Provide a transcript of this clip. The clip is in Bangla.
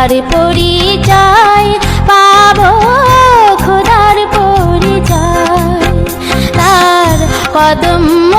খোদার পরিচয় পাব খোদার পরিচয়। তার কদম